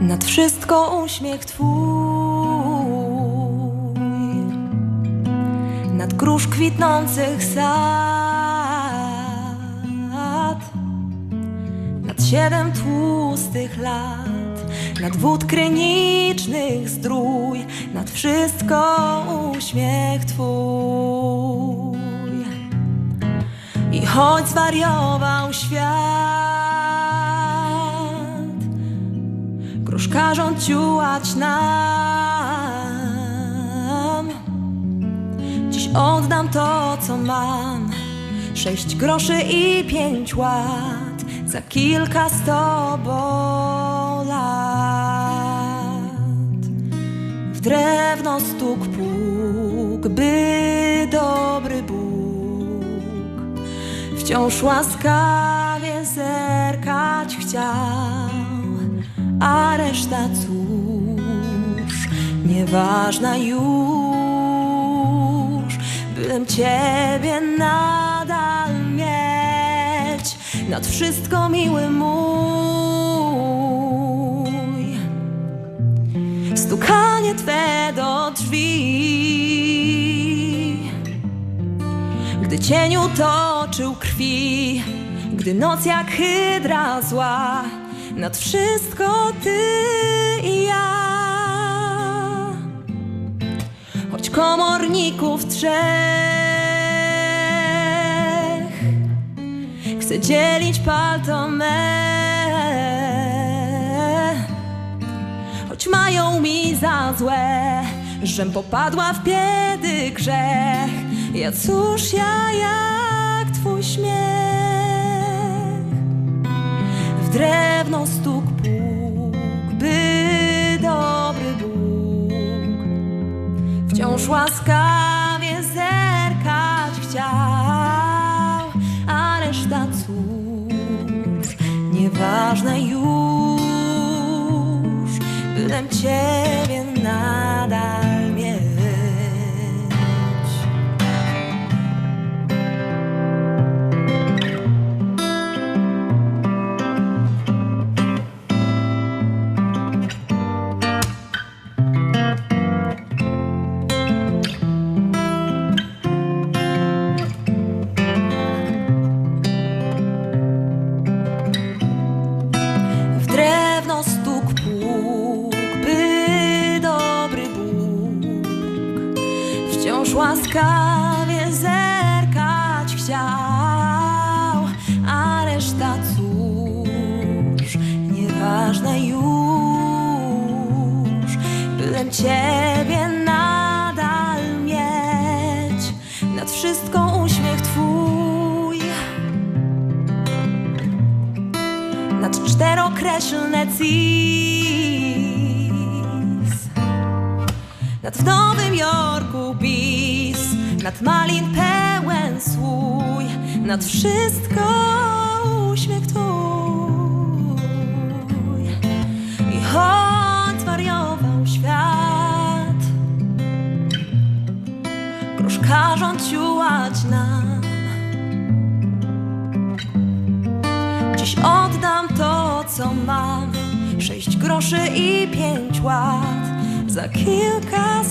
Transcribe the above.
Nad wszystko uśmiech Twój. Nad grusz kwitnących sad. Nad siedem tłustych lat. Nad wód krynicznych zdrój. Nad wszystko uśmiech Twój. I choć zwariował świat Gruszkarzom ciułać nam. Dziś oddam to, co mam. Sześć groszy i pięć łat Za kilka z tobą lat. W drewno stuk pług By dobry Bóg Wciąż łaskawie zerkać chciał a reszta cóż, nieważna już, bym Ciebie nadal mieć, nad wszystko miły mój. Stukanie Twe do drzwi, gdy cieniu toczył krwi, gdy noc jak hydra zła, nad wszystko Ty i ja. Choć komorników trzech chcę dzielić palto me, choć mają mi za złe, żem popadła w biedy grzech. Ja cóż ja jak Twój śmiech w drewno stuk pług, by dobry Bóg wciąż łaskawie zerkać chciał, a reszta cóż, nieważna już, bylem Ciebie nadal wciąż łaskawie zerkać chciał, a reszta cóż, nieważna już, bylem Ciebie nadal mieć, nad wszystko uśmiech Twój. nad czterokreślne cis Nad w Nowym Jorku bis Nad malin pełen słój Nad wszystko uśmiech Twój. I choć wariował świat Gruszkarzom ciułać nam Dziś oddam to, co mam Sześć groszy i pięć łat Za kilka